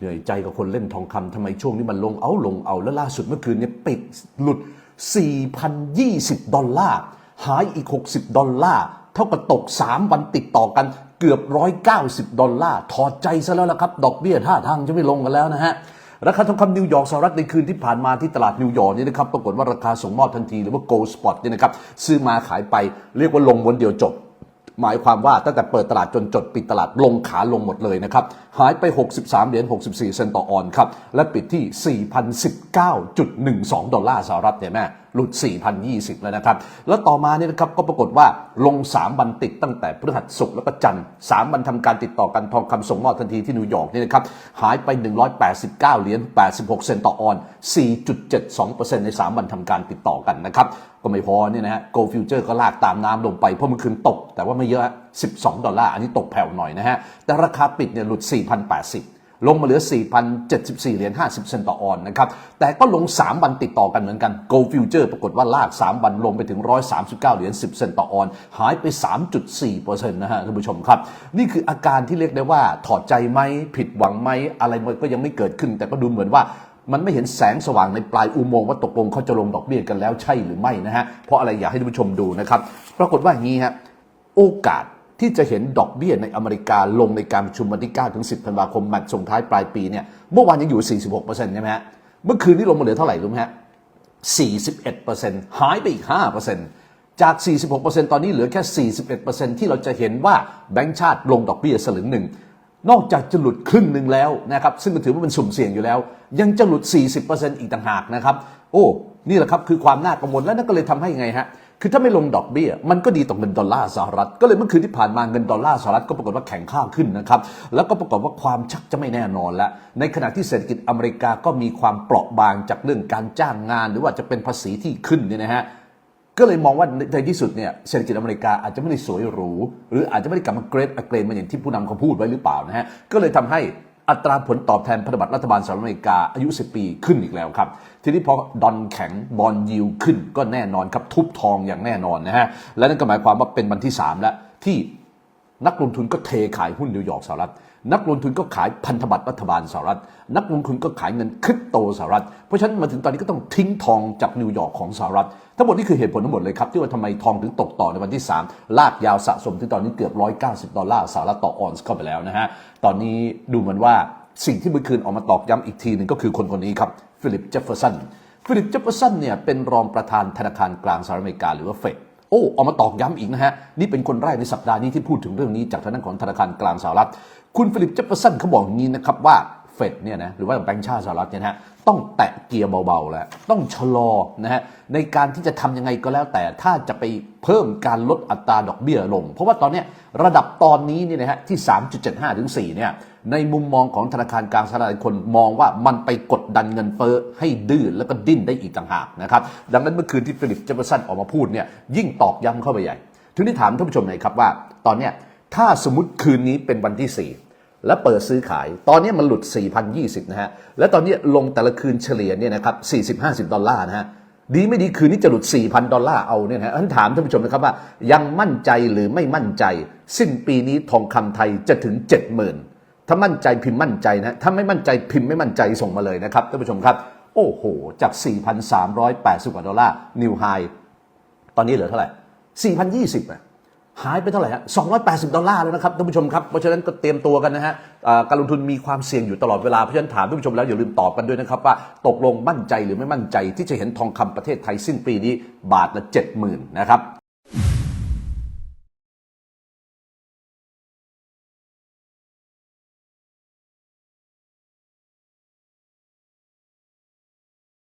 เหนื่อยใจกับคนเล่นทองคำทำไมช่วงนี้มันลงเอาลงเอาแล้วล่าสุดเมื่อคืนเนี่ยปิดหลุด 4,020 ดอลลาร์ หายอีก 60 ดอลลาร์ เท่ากับตก 3 วันติดต่อกันเกือบ 190 ดอลลาร์ ถอดใจซะแล้วละครับ ดอกเบี้ยท่าทางจะไม่ลงกันแล้วนะฮะราคาทองคำนิวยอร์กสหรัฐในคืนที่ผ่านมาที่ตลาดนิวยอร์กนี่นะครับปรากฏว่าราคาส่งมอบทันทีหรือว่า gold spot เนี่ยนะครับซื้อมาขายไปเรียกว่าลงวันเดียวจบ หมายความว่าตั้งแต่เปิดตลาดจนจดปิดตลาดลงขาลงหมดเลยนะครับ หายไป 63 เหรียญ 64 เซนต์ต่อออนครับ และปิดที่ 4,019.12 ดอลลาร์สหรัฐเนี่ยแม่หลุด 4,020 แล้วนะครับ แล้วต่อมาเนี่ยนะครับก็ปรากฏว่าลง 3 วันติดตั้งแต่พฤหัสศุกร์แล้วก็จันทร์3วันทำการติดต่อกันทองคำส่งมอบทันทีที่นิวยอร์กเนี่ยนะครับ หายไป 189 เหรียญ 86 เซนต์ต่อออนซ์4.72%ใน 3 วันทำการติดต่อกันนะครับก็ไม่พอเนี่ยนะฮะ Gold Future ก็ลากตามน้ำลงไป เพราะมันคืนตก แต่ว่าไม่เยอะ 12 ดอลลาร์อันนี้ตกแผ่วหน่อยนะฮะ แต่ราคาปิดเนี่ยหลุด 4,080 ลงมาเหลือ 4,074 เหรียญ 50 เซนต์ต่อออนนะครับ แต่ก็ลง 3 วันติดต่อกันเหมือนกัน Gold Future ปรากฏว่าลาก 3 วันลงไปถึง 139 เหรียญ 10 เซนต์ต่อออน หายไป 3.4%นะฮะท่านผู้ชมครับ นี่คืออาการที่เรียกได้ว่าถอดใจไหมผิดหวังไหมอะไรมันก็ยังไม่เกิดขึ้น แต่ก็ดูเหมือนว่า มันไม่เห็นแสงสว่างในปลายอุโมงค์ว่าตกลงเขาจะลงดอกเบี้ยกันแล้วใช่หรือไม่นะฮะเพราะอะไรอยากให้ท่านผู้ชมดูนะครับปรากฏว่าอย่างนี้ฮะโอกาสที่จะเห็นดอกเบี้ยในอเมริกาลงในการประชุมวันที่9ถึง 10ธันวาคมมตช์ส่งท้ายปลายปีเนี่ยเมื่อวานยังอยู่ 46%ใช่ไหมฮะเมื่อคืนนี้ลงมาเหลือเท่าไหร่รู้ไหมฮะ41%หายไปอีก 5%จาก 46%ตอนนี้เหลือแค่ 41%ที่เราจะเห็นว่าแบงก์ชาติลงดอกเบี้ยสลึงหนึ่ง นอกจากจะหลุดครึ่งหนึ่งแล้วนะครับซึ่งมันถือว่าเป็นสุ่มเสี่ยงอยู่แล้ว ยังจะหลุด 40%อีกต่างหากนะครับ โอ้นี่แหละครับคือความน่ากังวลและนั่นก็เลยทำให้ไงฮะคือถ้าไม่ลงดอกเบี้ย มันก็ดีต่อเงินดอลลาร์สหรัฐ ก็เลยเมื่อคืนที่ผ่านมาเงินดอลลาร์สหรัฐก็ปรากฏว่าแข็งค่าขึ้นนะครับ แล้วก็ปรากฏว่าความชักจะไม่แน่นอนแล้วในขณะที่เศรษฐกิจอเมริกาก็มีความเปราะบางจากเรื่องการจ้างงาน หรือว่าจะเป็นภาษีที่ขึ้นเนี่ยนะฮะ ก็เลยมองว่าในที่สุดเนี่ยเศรษฐกิจอเมริกาอาจจะไม่ได้สวยหรู หรืออาจจะไม่ได้กลับมาเกรดอเกรนมาอย่างที่ผู้นำเขาพูดไว้หรือเปล่านะฮะก็เลยทำให้อัตราผลตอบแทนพันธบัตรรัฐบาลสหรัฐอเมริกาอายุ 10 ปีขึ้นอีกแล้วครับ ทีนี้พอดอนแข็งบอลยิวขึ้นก็แน่นอนครับ ทุบทองอย่างแน่นอนนะฮะ และนั่นก็หมายความว่าเป็นวันที่ 3 แล้วที่นักลงทุนก็เทขายหุ้นนิวยอร์กสหรัฐ นักลงทุนก็ขายพันธบัตรรัฐบาลสหรัฐ นักลงทุนก็ขายเงินคริปโตสหรัฐ เพราะฉะนั้นมาถึงตอนนี้ก็ต้องทิ้งทองจากนิวยอร์กของสหรัฐ ทั้งหมดนี่คือเหตุผลทั้งหมดเลยครับ ที่ว่าทำไมทองถึงตกต่อในวันที่ 3 ลากยาวสะสมถึงตอนนี้เกือบ 190 ดอลลาร์สหรัฐต่อออนซ์เข้าไปแล้วนะฮะ ตอนนี้ดูเหมือนว่าสิ่งที่เมื่อคืนออกมาตอกย้ำอีกทีหนึ่งก็คือคนคนนี้ครับฟิลิปเจฟเฟอร์สันฟิลิปเจฟเฟอร์สันเนี่ยเป็นรองประธานธนาคารกลางสหรัฐอเมริกาหรือว่าเฟด โอ้ออกมาตอกย้ำอีกนะฮะ นี่เป็นคนแรกในสัปดาห์นี้ที่พูดถึงเรื่องนี้จากทางด้านของธนาคารกลางสหรัฐ คุณฟิลิปเจฟเฟอร์สันเขาบอกอย่างนี้นะครับว่า ฟดเนี่ยนะหรือว่าแบงก์ชาติสหรัฐเนี่ยนะฮะต้องแตะเกียร์เบาๆแล้วต้องชะลอนะฮะในการที่จะทำยังไงก็แล้วแต่ถ้าจะไปเพิ่มการลดอัตราดอกเบี้ยลง เพราะว่าตอนเนี้ยระดับตอนนี้เนี่ยนะฮะที่ 3.75 ถึง 4 เนี่ยในมุมมองของธนาคารกลางสหรัฐคนมองว่ามันไปกดดันเงินเฟ้อให้ดื้อแล้วก็ดิ้นได้อีกต่างหากนะครับดังนั้นเมื่อคืนที่ฟิลิปเจฟเฟอร์สันออกมาพูดเนี่ยยิ่งตอกย้ำเข้าไปใหญ่ทีนี้ถามท่านผู้ชมหน่อยครับว่า ตอนเนี้ยถ้าสมมติคืนนี้เป็นวันที่ 4 แล้วเปิดซื้อขาย ตอนนี้มันหลุด 4,020 นะฮะ แล้วตอนนี้ลงแต่ละคืนเฉลี่ยเนี่ยนะครับ 40-50 ดอลลาร์นะฮะ ดีไม่ดีคืนนี้จะหลุด 4,000 ดอลลาร์เอาเนี่ยนะฮะท่านถามท่านผู้ชมนะครับว่า ยังมั่นใจหรือไม่มั่นใจ สิ้นปีนี้ทองคำไทยจะถึง 70,000 ถ้ามั่นใจพิมพ์มั่นใจนะ ถ้าไม่มั่นใจพิมพ์ไม่มั่นใจส่งมาเลยนะครับท่านผู้ชมครับ โอ้โห จาก 4,380กว่าดอลลาร์นิวไฮ ตอนนี้เหลือเท่าไหร่4,020อะ หายไปเท่าไหร่ฮะ280 ดอลลาร์แล้วนะครับท่านผู้ชมครับ เพราะฉะนั้นก็เตรียมตัวกันนะฮะการลงทุนมีความเสี่ยงอยู่ตลอดเวลา เพราะฉะนั้นถามท่านผู้ชมแล้วอย่าลืมตอบกันด้วยนะครับว่าตกลงมั่นใจหรือไม่มั่นใจที่จะเห็นทองคำประเทศไทยสิ้นปีนี้บาทละ 70,000 นะครับ